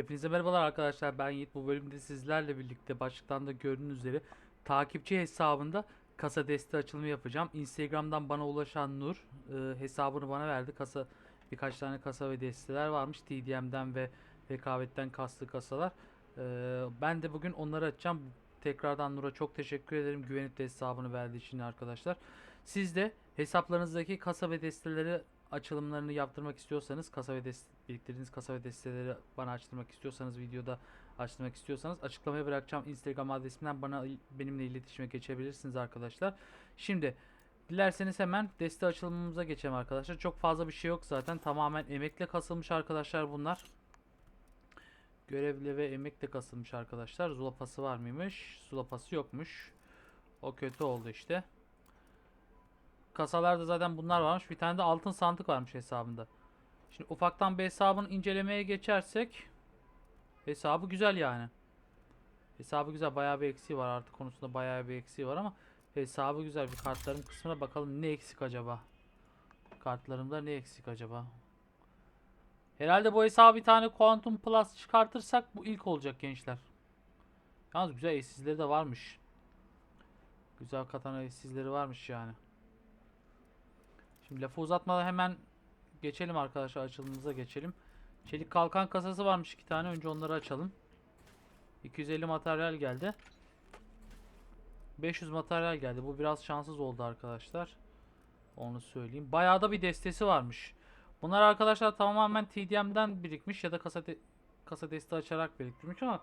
Hepinize merhabalar arkadaşlar. Ben Yiğit. Bu bölümde sizlerle birlikte başlıktan da gördüğünüz üzere takipçi hesabında kasa deste açılımı yapacağım. Instagram'dan bana ulaşan Nur e, hesabını bana verdi. Kasa birkaç tane kasa ve desteler varmış. TDM'den ve rekabetten kaslı kasalar. E, ben de bugün onları açacağım. Tekrardan Nur'a çok teşekkür ederim güvenip de hesabını verdiği için arkadaşlar. Siz de hesaplarınızdaki kasa ve desteleri açılımlarını yaptırmak istiyorsanız kasa ve dest biriktirdiğiniz kasa ve desteleri bana açtırmak istiyorsanız videoda açtırmak istiyorsanız açıklamaya bırakacağım Instagram adresimden bana benimle iletişime geçebilirsiniz arkadaşlar. Şimdi dilerseniz hemen deste açılımımıza geçelim arkadaşlar. Çok fazla bir şey yok zaten. Tamamen emekle kasılmış arkadaşlar bunlar. Görevli ve emekle kasılmış arkadaşlar. Zulapası var mıymış? Zulapası yokmuş. O kötü oldu işte. Kasalarda zaten bunlar varmış. Bir tane de altın sandık varmış hesabında. Şimdi ufaktan bir hesabını incelemeye geçersek hesabı güzel yani. Hesabı güzel. Bayağı bir eksiği var. Artık konusunda bayağı bir eksiği var ama hesabı güzel. Bir kartların kısmına bakalım ne eksik acaba? Kartlarımda ne eksik acaba? Herhalde bu hesabı bir tane Quantum Plus çıkartırsak bu ilk olacak gençler. Yalnız güzel eşsizleri de varmış. Güzel katana eşsizleri varmış yani. Şimdi lafı uzatmadan hemen geçelim arkadaşlar açılımımıza geçelim. Çelik kalkan kasası varmış iki tane. Önce onları açalım. 250 materyal geldi. 500 materyal geldi. Bu biraz şanssız oldu arkadaşlar. Onu söyleyeyim. Bayağı da bir destesi varmış. Bunlar arkadaşlar tamamen TDM'den birikmiş ya da kasa de- kasa deste açarak biriktirmiş ama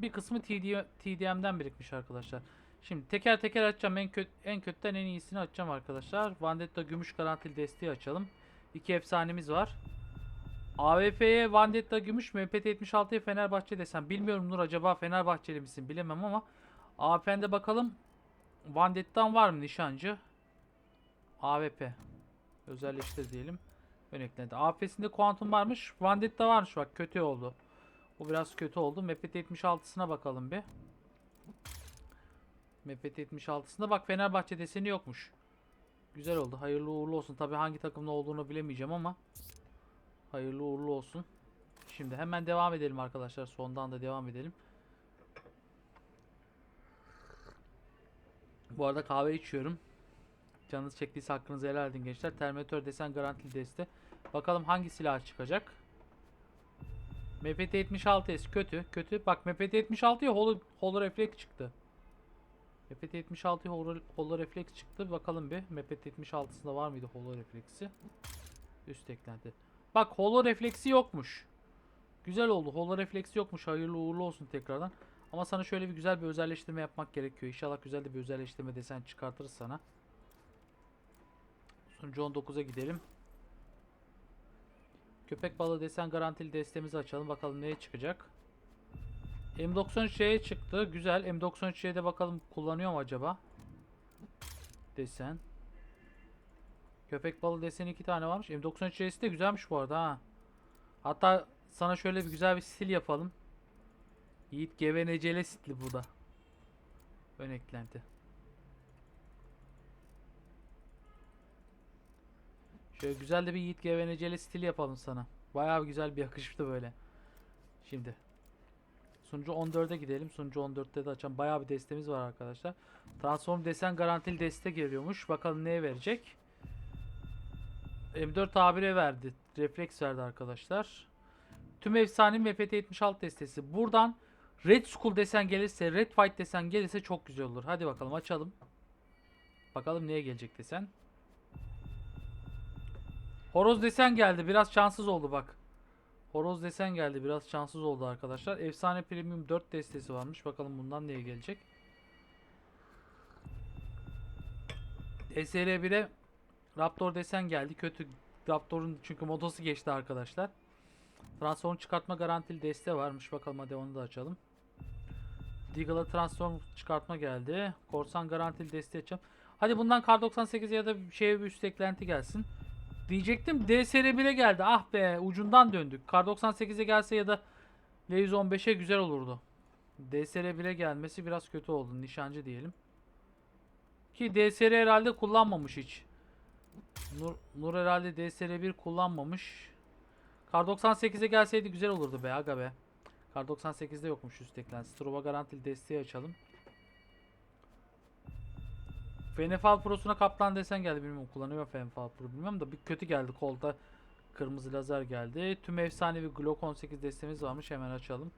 bir kısmı TD TDM'den birikmiş arkadaşlar. Şimdi teker teker açacağım. En kötü en kötüden en iyisini açacağım arkadaşlar. Vendetta gümüş garantili desteği açalım. İki efsanemiz var. AWP'ye Vendetta gümüş, MPT 76'ya Fenerbahçe desem. Bilmiyorum Nur acaba Fenerbahçeli misin bilemem ama AWP'nde bakalım Vendetta'dan var mı nişancı? AWP. Özelleştir diyelim. Örneklendi. AWP'sinde Quantum varmış. Vendetta varmış bak kötü oldu. Bu biraz kötü oldu. MPT 76'sına bakalım bir. MPT 76'sında bak Fenerbahçe deseni yokmuş. Güzel oldu. Hayırlı uğurlu olsun. Tabi hangi takımda olduğunu bilemeyeceğim ama hayırlı uğurlu olsun. Şimdi hemen devam edelim arkadaşlar. Sondan da devam edelim. Bu arada kahve içiyorum. Canınız çektiyse hakkınızı helal edin gençler. Terminator desen garantili deste. Bakalım hangi silah çıkacak. MPT 76S kötü. Kötü. Bak MPT 76'ya holo, holo refleks çıktı. MPT 76'ya holo, refleks çıktı. Bakalım bir. MPT 76'sında var mıydı holo refleksi? Üst eklenti. Bak holo refleksi yokmuş. Güzel oldu. Holo refleksi yokmuş. Hayırlı uğurlu olsun tekrardan. Ama sana şöyle bir güzel bir özelleştirme yapmak gerekiyor. İnşallah güzel de bir özelleştirme desen çıkartırız sana. Sunucu 19'a gidelim. Köpek balığı desen garantili destemizi açalım. Bakalım neye çıkacak. M93'ye çıktı. Güzel. M93'ye de bakalım kullanıyor mu acaba? Desen. Köpek balığı deseni iki tane varmış. M93'si de güzelmiş bu arada ha. Hatta sana şöyle bir güzel bir stil yapalım. Yiğit Gevenecele stili bu da. Ön eklenti. Şöyle güzel de bir Yiğit Gevenecele stil yapalım sana. Bayağı güzel bir yakışmıştı böyle. Şimdi. Sunucu 14'e gidelim. Sunucu 14'te de açan bayağı bir destemiz var arkadaşlar. Transform desen garantili deste geliyormuş. Bakalım neye verecek. M4 tabire verdi. Refleks verdi arkadaşlar. Tüm efsane MPT 76 destesi. Buradan Red Skull desen gelirse, Red Fight desen gelirse çok güzel olur. Hadi bakalım açalım. Bakalım neye gelecek desen. Horoz desen geldi. Biraz şanssız oldu bak. Horoz desen geldi. Biraz şanssız oldu arkadaşlar. Efsane Premium 4 destesi varmış. Bakalım bundan neye gelecek. SR1'e Raptor desen geldi. Kötü Raptor'un çünkü motosu geçti arkadaşlar. Transform çıkartma garantili deste varmış. Bakalım hadi onu da açalım. Deagle'a transform çıkartma geldi. Korsan garantili deste açacağım. Hadi bundan Kar 98 ya da bir şeye bir üst eklenti gelsin. Diyecektim DSR1'e geldi. Ah be ucundan döndük. Kar 98'e gelse ya da L115'e güzel olurdu. DSR1'e gelmesi biraz kötü oldu. Nişancı diyelim. Ki DSR herhalde kullanmamış hiç. Nur, Nur herhalde DSR1 kullanmamış. Kar 98'e gelseydi güzel olurdu be aga be. Kar 98'de yokmuş üst eklentisi. Truva garantili desteği açalım. Fenefal Pro'suna kaplan desen geldi bilmiyorum kullanıyor Fenefal Pro bilmiyorum da bir kötü geldi kolda kırmızı lazer geldi. Tüm efsanevi Glock 18 destemiz varmış hemen açalım.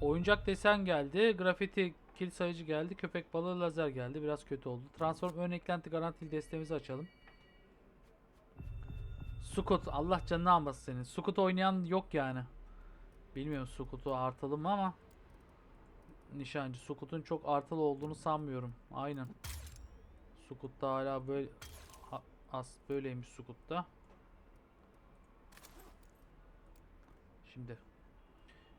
Oyuncak desen geldi. Grafiti kill sayıcı geldi. Köpek balığı lazer geldi. Biraz kötü oldu. Transform ön eklenti garantili destemizi açalım. Sukut Allah canını almasın senin. Sukut oynayan yok yani. Bilmiyorum Sukut'u artılı mı ama nişancı. Sukut'un çok artılı olduğunu sanmıyorum. Aynen. Sukut'ta hala böyle ha- as böyleymiş Sukut'ta. Şimdi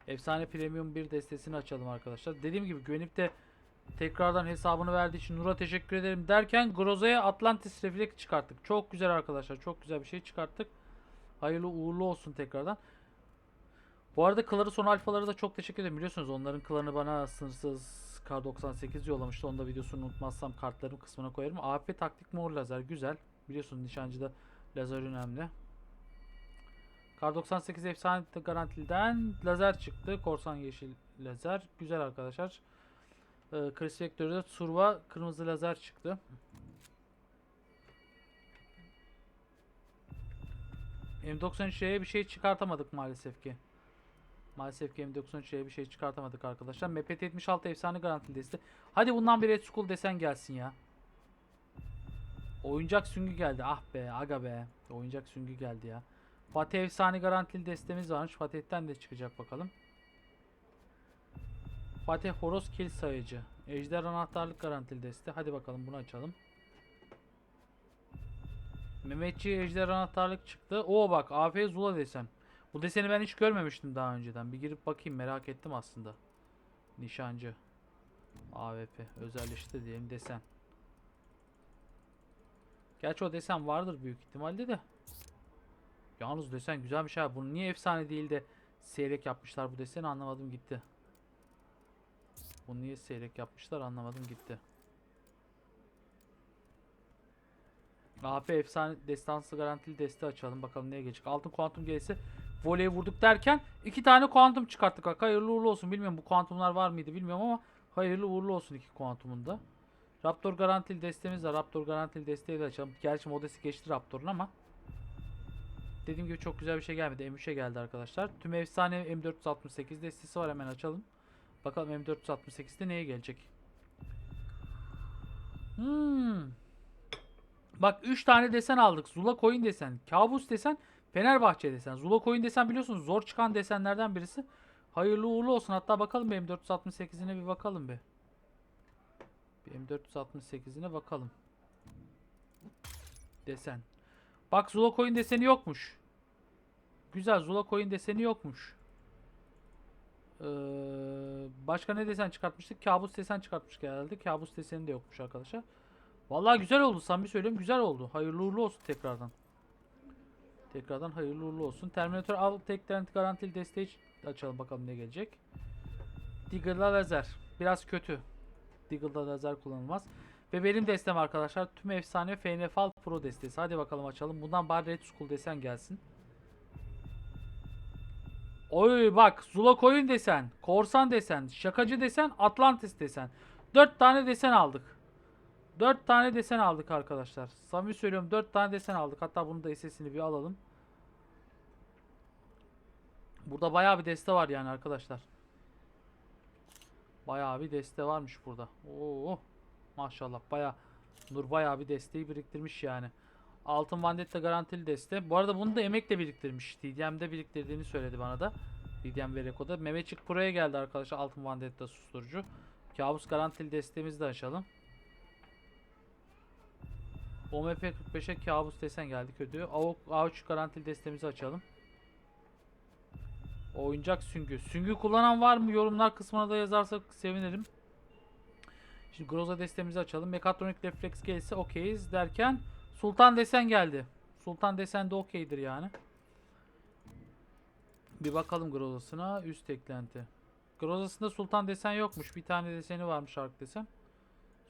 Efsane Premium 1 destesini açalım arkadaşlar. Dediğim gibi güvenip de tekrardan hesabını verdiği için Nur'a teşekkür ederim derken Groza'ya Atlantis Refleks çıkarttık. Çok güzel arkadaşlar. Çok güzel bir şey çıkarttık. Hayırlı uğurlu olsun tekrardan. Bu arada kıları son alfaları da çok teşekkür ederim. Biliyorsunuz onların kılarını bana sınırsız K98 yollamıştı. Onu da videosunu unutmazsam kartların kısmına koyarım. AFP taktik mor lazer güzel. Biliyorsunuz nişancıda lazer önemli. Kar 98 efsane garantiliden lazer çıktı. Korsan yeşil lazer. Güzel arkadaşlar. Ee, Chris Vector'da Surva kırmızı lazer çıktı. M93'e bir şey çıkartamadık maalesef ki. Maalesef ki M93'e bir şey çıkartamadık arkadaşlar. MPT 76 efsane garantili deste. Hadi bundan bir Red Skull desen gelsin ya. Oyuncak süngü geldi. Ah be aga be. Oyuncak süngü geldi ya. Fatih efsane garantili destemiz varmış. Fatih'ten de çıkacak bakalım. Fatih horoz kill sayıcı. Ejder anahtarlık garantili deste. Hadi bakalım bunu açalım. Mehmetçi ejder anahtarlık çıktı. Oo bak AF Zula desen. Bu deseni ben hiç görmemiştim daha önceden. Bir girip bakayım merak ettim aslında. Nişancı. AWP özelleşti diyelim desen. Gerçi o desen vardır büyük ihtimalle de. Yalnız desen güzelmiş ha. Bunu niye efsane değil de seyrek yapmışlar bu deseni anlamadım gitti. Bunu niye seyrek yapmışlar anlamadım gitti. AP efsane destansı garantili deste açalım bakalım neye gelecek. Altın kuantum gelirse voley vurduk derken iki tane kuantum çıkarttık. Bak, Hayırlı uğurlu olsun. Bilmiyorum bu kuantumlar var mıydı bilmiyorum ama hayırlı uğurlu olsun iki kuantumun da. Raptor garantili destemiz var. Raptor garantili desteği de açalım. Gerçi modesi geçti Raptor'un ama. Dediğim gibi çok güzel bir şey gelmedi. M3'e geldi arkadaşlar. Tüm efsane M468 destesi var hemen açalım. Bakalım M468'de neye gelecek. Hmm. Bak 3 tane desen aldık. Zula Coin desen, Kabus desen, Fenerbahçe desen. Zula Coin desen biliyorsunuz zor çıkan desenlerden birisi. Hayırlı uğurlu olsun. Hatta bakalım bir M468'ine bir bakalım be. Bir M468'ine bakalım. Desen. Bak Zula Coin deseni yokmuş. Güzel Zula Coin deseni yokmuş. Ee, başka ne desen çıkartmıştık? Kabus desen çıkartmıştık herhalde. Kabus deseni de yokmuş arkadaşlar. Vallahi güzel oldu. Samimi söylüyorum güzel oldu. Hayırlı uğurlu olsun tekrardan. Tekrardan hayırlı uğurlu olsun. Terminator al tek garantili desteği açalım bakalım ne gelecek. Diggle'la lazer. Biraz kötü. Diggle'da lazer kullanılmaz. Ve benim destem arkadaşlar tüm efsane FNFL Pro destesi. Hadi bakalım açalım. Bundan bari Red Skull desen gelsin. Oy bak Zula Coin desen, Korsan desen, Şakacı desen, Atlantis desen. 4 tane desen aldık. 4 tane desen aldık arkadaşlar. Samimi söylüyorum 4 tane desen aldık. Hatta bunun da SS'ini bir alalım. Burada bayağı bir deste var yani arkadaşlar. Bayağı bir deste varmış burada. Oo maşallah bayağı Nur bayağı bir desteği biriktirmiş yani. Altın Vandetta garantili deste. Bu arada bunu da emekle biriktirmiş. TDM'de biriktirdiğini söyledi bana da. TDM ve Reko'da. Mehmetçik Pro'ya geldi arkadaşlar Altın Vandetta susturucu. Kabus garantili desteğimizi de açalım. OMP 45'e kabus desen geldi kötü. AUK A3 garantili destemizi açalım. Oyuncak süngü. Süngü kullanan var mı? Yorumlar kısmına da yazarsak sevinirim. Şimdi Groza destemizi açalım. Mekatronik refleks gelirse okeyiz derken Sultan desen geldi. Sultan desen de okeydir yani. Bir bakalım Groza'sına. Üst eklenti. Groza'sında Sultan desen yokmuş. Bir tane deseni varmış Ark desen.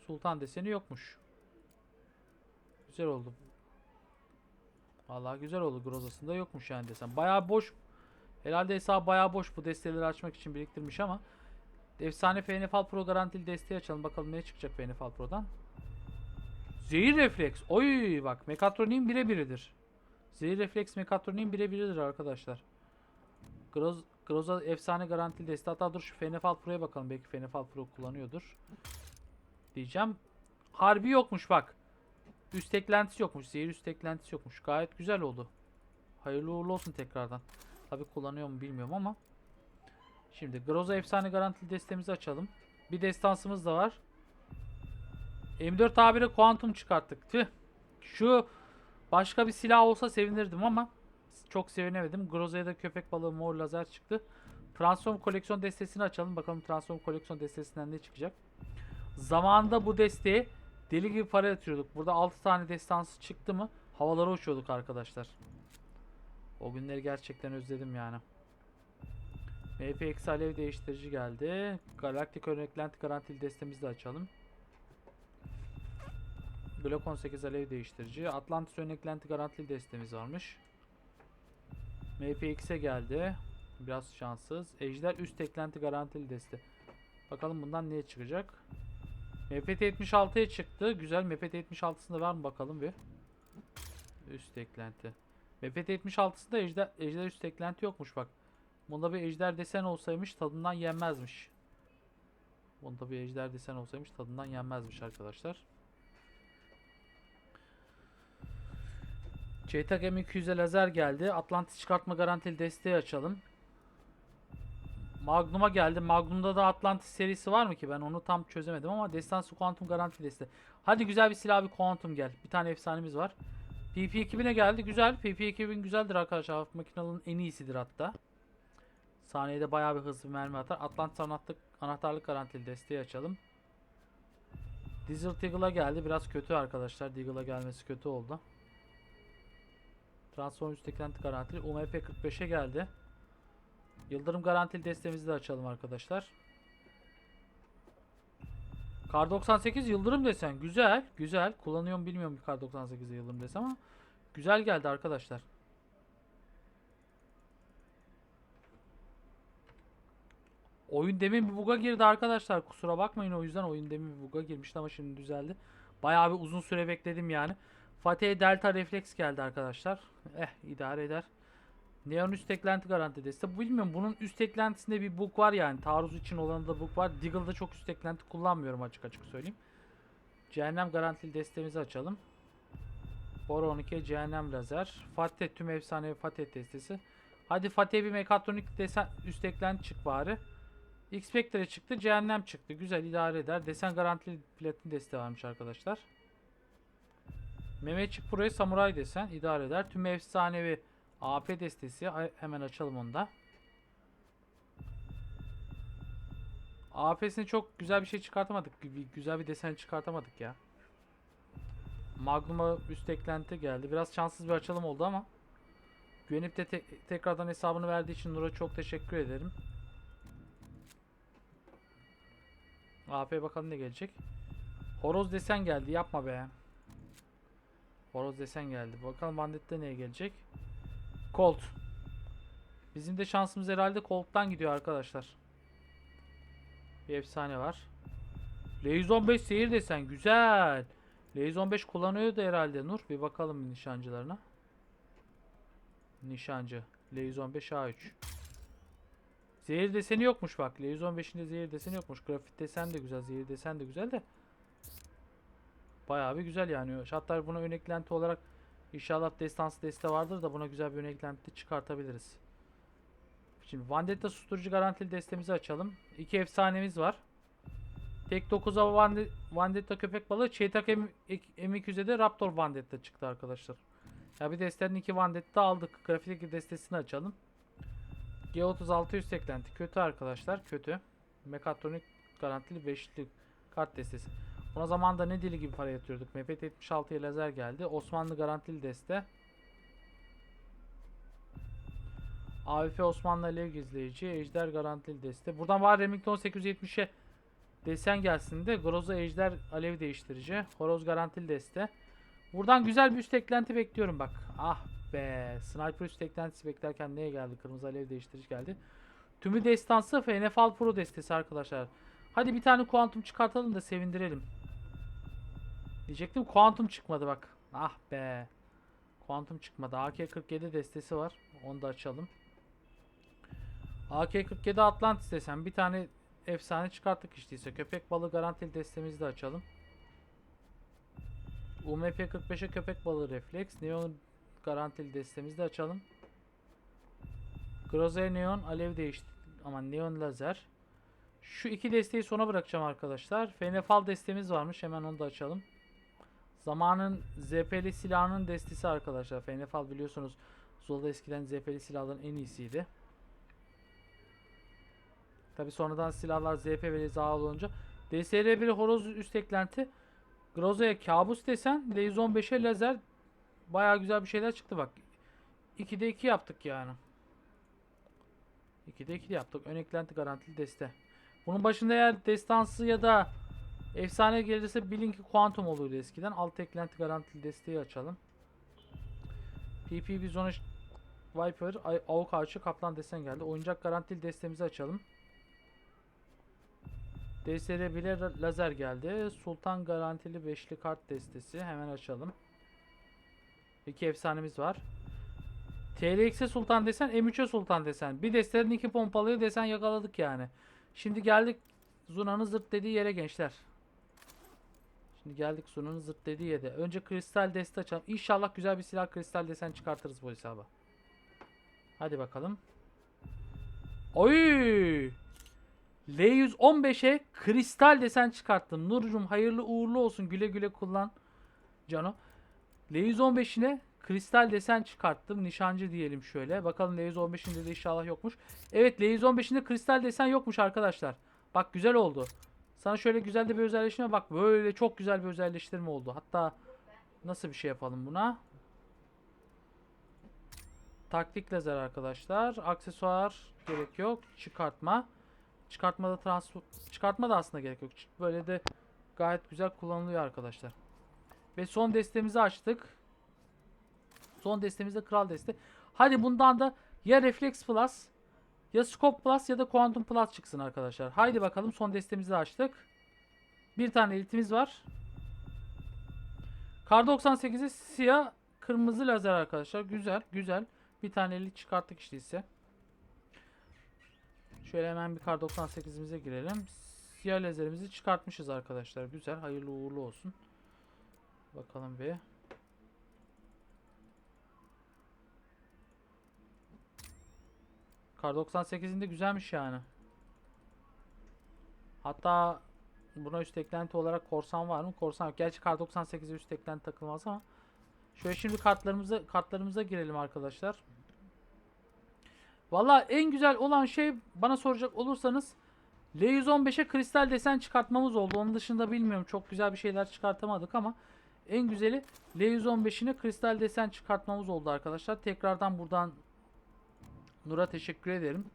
Sultan deseni yokmuş. Güzel oldu. Vallahi güzel oldu. Groza'sında yokmuş yani desem. Bayağı boş. Herhalde hesabı bayağı boş bu desteleri açmak için biriktirmiş ama. Efsane FNFL Pro garantili desteği açalım. Bakalım ne çıkacak FNFL Pro'dan. Zehir refleks. Oy bak Mekatronik'in birebiridir. Zehir refleks Mekatronik'in birebiridir arkadaşlar. Groz, Groza efsane garantili desteği. Hatta dur şu FNFL Pro'ya bakalım. Belki FNFL Pro kullanıyordur. Diyeceğim. Harbi yokmuş bak. Üst eklentisi yokmuş. Zehir üst eklentisi yokmuş. Gayet güzel oldu. Hayırlı uğurlu olsun tekrardan. Tabi kullanıyor mu bilmiyorum ama. Şimdi Groza efsane garantili destemizi açalım. Bir destansımız da var. M4 A1'e kuantum çıkarttık. Tüh. Şu başka bir silah olsa sevinirdim ama çok sevinemedim. Groza'ya da köpek balığı mor lazer çıktı. Transform koleksiyon destesini açalım. Bakalım Transform koleksiyon destesinden ne çıkacak. Zamanında bu desteği deli gibi para yatırıyorduk. Burada 6 tane destansı çıktı mı havalara uçuyorduk arkadaşlar. O günleri gerçekten özledim yani. MPX alev değiştirici geldi. Galaktik örneklenti garantili destemizi de açalım. Glock 18 alev değiştirici. Atlantis örneklenti garantili destemiz varmış. MPX'e geldi. Biraz şanssız. Ejder üst eklenti garantili deste. Bakalım bundan ne çıkacak. MPT 76'ya çıktı. Güzel. MPT 76'sında var mı bakalım bir. Üst eklenti. MPT 76'sında ejder, ejder üst eklenti yokmuş bak. Bunda bir ejder desen olsaymış tadından yenmezmiş. Bunda bir ejder desen olsaymış tadından yenmezmiş arkadaşlar. JTAG M200'e lazer geldi. Atlantis çıkartma garantili desteği açalım. Magnum'a geldi. Magnum'da da Atlantis serisi var mı ki? Ben onu tam çözemedim ama Destansı Quantum garanti desteği. Hadi güzel bir silah bir Quantum gel. Bir tane efsanemiz var. PP 2000'e geldi. Güzel. PP 2000 güzeldir arkadaşlar. Hafif makinaların en iyisidir hatta. Saniyede bayağı bir hızlı bir mermi atar. Atlantis anahtarlık, anahtarlık garantili desteği açalım. Desert Eagle'a geldi. Biraz kötü arkadaşlar. Deagle'a gelmesi kötü oldu. Transform üst eklenti garantili. UMP 45'e geldi. Yıldırım garantili destemizi de açalım arkadaşlar. Kar 98 yıldırım desen. Güzel. Güzel. Kullanıyorum bilmiyorum Kar 98'e yıldırım desen ama güzel geldi arkadaşlar. Oyun demin bir buga girdi arkadaşlar. Kusura bakmayın o yüzden oyun demin bir buga girmişti ama şimdi düzeldi. Bayağı bir uzun süre bekledim yani. Fatih'e Delta Reflex geldi arkadaşlar. Eh idare eder. Neon üst eklenti garanti deste. Bilmiyorum bunun üst eklentisinde bir bug var yani. Taarruz için olanında bug var. Deagle'da çok üst eklenti kullanmıyorum açık açık söyleyeyim. Cehennem garantili destemizi açalım. Bora 12 cehennem lazer. Fatih tüm efsanevi Fatih destesi. Hadi Fatih'e bir mekatronik desen üst eklenti çık bari. X-Spectre çıktı. Cehennem çıktı. Güzel idare eder. Desen garantili platin deste varmış arkadaşlar. Mehmetçik Pro'ya samuray desen idare eder. Tüm efsanevi AP destesi hemen açalım onu da. AP'sini çok güzel bir şey çıkartamadık. Bir, güzel bir desen çıkartamadık ya. Magnum'a üst eklenti geldi. Biraz şanssız bir açılım oldu ama. Güvenip de te- tekrardan hesabını verdiği için Nur'a çok teşekkür ederim. AP bakalım ne gelecek. Horoz desen geldi. Yapma be. Horoz desen geldi. Bakalım Bandit'te neye gelecek. Colt. Bizim de şansımız herhalde Colt'tan gidiyor arkadaşlar. Bir efsane var. L115 seyir desen güzel. L115 kullanıyordu herhalde Nur. Bir bakalım nişancılarına. Nişancı. L115 A3. Zehir deseni yokmuş bak. L115'inde zehir deseni yokmuş. Grafit desen de güzel. Zehir desen de güzel de. Bayağı bir güzel yani. Hatta buna örneklenti olarak İnşallah destansı deste vardır da buna güzel bir örneklenti çıkartabiliriz. Şimdi Vandetta susturucu garantili destemizi açalım. İki efsanemiz var. Tek 9'a Vande- Vandetta köpek balığı. Çeytak M- M200'e de Raptor Vandetta çıktı arkadaşlar. Ya bir destenin iki Vandetta aldık. Grafik destesini açalım. G36 üst eklenti. Kötü arkadaşlar. Kötü. Mekatronik garantili 5'li kart destesi. Buna zamanında ne dili gibi para yatırıyorduk. MPT 76'ya lazer geldi. Osmanlı garantili deste. AWP Osmanlı alev gizleyici. Ejder garantili deste. Buradan var Remington 870'e desen gelsin de. Groza Ejder alev değiştirici. Horoz garantili deste. Buradan güzel bir üst eklenti bekliyorum bak. Ah be. Sniper üst eklentisi beklerken neye geldi? Kırmızı alev değiştirici geldi. Tümü destansı FNFL Pro destesi arkadaşlar. Hadi bir tane kuantum çıkartalım da sevindirelim. Diyecektim kuantum çıkmadı bak. Ah be. Kuantum çıkmadı. AK-47 destesi var. Onu da açalım. AK-47 Atlantis desem bir tane efsane çıkarttık işte ise. Köpek balığı garantili destemizi de açalım. UMP-45'e köpek balığı refleks. Neon garantili destemizi de açalım. Grozer Neon alev değişti. Ama Neon lazer. Şu iki desteği sona bırakacağım arkadaşlar. Fenefal destemiz varmış. Hemen onu da açalım. Zamanın ZP'li silahının destesi arkadaşlar. Fenefal biliyorsunuz Zula'da eskiden ZP'li silahların en iyisiydi. Tabi sonradan silahlar ZP ve zaal olunca DSR1 horoz üst eklenti Groza'ya kabus desen L115'e lazer Baya güzel bir şeyler çıktı bak. 2'de 2 yaptık yani. 2'de 2 yaptık. Ön eklenti garantili deste. Bunun başında eğer destansı ya da efsane gelirse bilin ki kuantum olurdu eskiden. Alt eklenti garantili desteği açalım. PP Bizon Viper, Avuk Ağaçı, Kaplan desen geldi. Oyuncak garantili destemizi açalım. DSR bile lazer geldi. Sultan garantili beşli kart destesi. Hemen açalım. İki efsanemiz var. TRX'e Sultan desen, M3'e Sultan desen. Bir destenin iki pompalıyı desen yakaladık yani. Şimdi geldik Zuna'nın zırt dediği yere gençler. Şimdi geldik Zuna'nın zırt dediği yere. Önce kristal deste açalım. İnşallah güzel bir silah kristal desen çıkartırız bu hesaba. Hadi bakalım. Oy! L115'e kristal desen çıkarttım. Nurcum hayırlı uğurlu olsun. Güle güle kullan. Cano. L115'ine kristal desen çıkarttım. Nişancı diyelim şöyle. Bakalım L115'inde de inşallah yokmuş. Evet L115'inde kristal desen yokmuş arkadaşlar. Bak güzel oldu. Sana şöyle güzel de bir özelleştirme bak. Böyle çok güzel bir özelleştirme oldu. Hatta nasıl bir şey yapalım buna? Taktik lazer arkadaşlar. Aksesuar gerek yok. Çıkartma. Çıkartmada transfer çıkartma da aslında gerek yok. Böyle de gayet güzel kullanılıyor arkadaşlar. Ve son destemizi açtık. Son destemizde kral deste. Hadi bundan da ya Reflex Plus ya Scope Plus ya da Quantum Plus çıksın arkadaşlar. Haydi bakalım son destemizi açtık. Bir tane elitimiz var. Kar 98'i siyah kırmızı lazer arkadaşlar. Güzel güzel. Bir tane elit çıkarttık işte ise. Şöyle hemen bir kar 98'imize girelim. Siyah lazerimizi çıkartmışız arkadaşlar. Güzel. Hayırlı uğurlu olsun. Bakalım bir. Kar 98'in de güzelmiş yani. Hatta buna üst eklenti olarak korsan var mı? Korsan yok. Gerçi kar 98'e üst eklenti takılmaz ama. Şöyle şimdi kartlarımıza kartlarımıza girelim arkadaşlar. Valla en güzel olan şey bana soracak olursanız L115'e kristal desen çıkartmamız oldu. Onun dışında bilmiyorum çok güzel bir şeyler çıkartamadık ama en güzeli L115'ine kristal desen çıkartmamız oldu arkadaşlar. Tekrardan buradan Nur'a teşekkür ederim.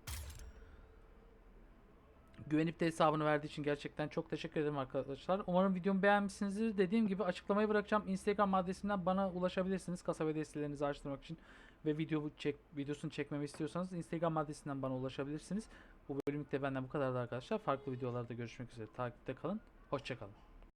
Güvenip de hesabını verdiği için gerçekten çok teşekkür ederim arkadaşlar. Umarım videomu beğenmişsinizdir. Dediğim gibi açıklamayı bırakacağım. Instagram adresinden bana ulaşabilirsiniz. Kasa ve destelerinizi açtırmak için ve video çek videosunu çekmemi istiyorsanız Instagram adresinden bana ulaşabilirsiniz. Bu bölümlükte benden bu kadardı arkadaşlar. Farklı videolarda görüşmek üzere. Takipte kalın. Hoşçakalın.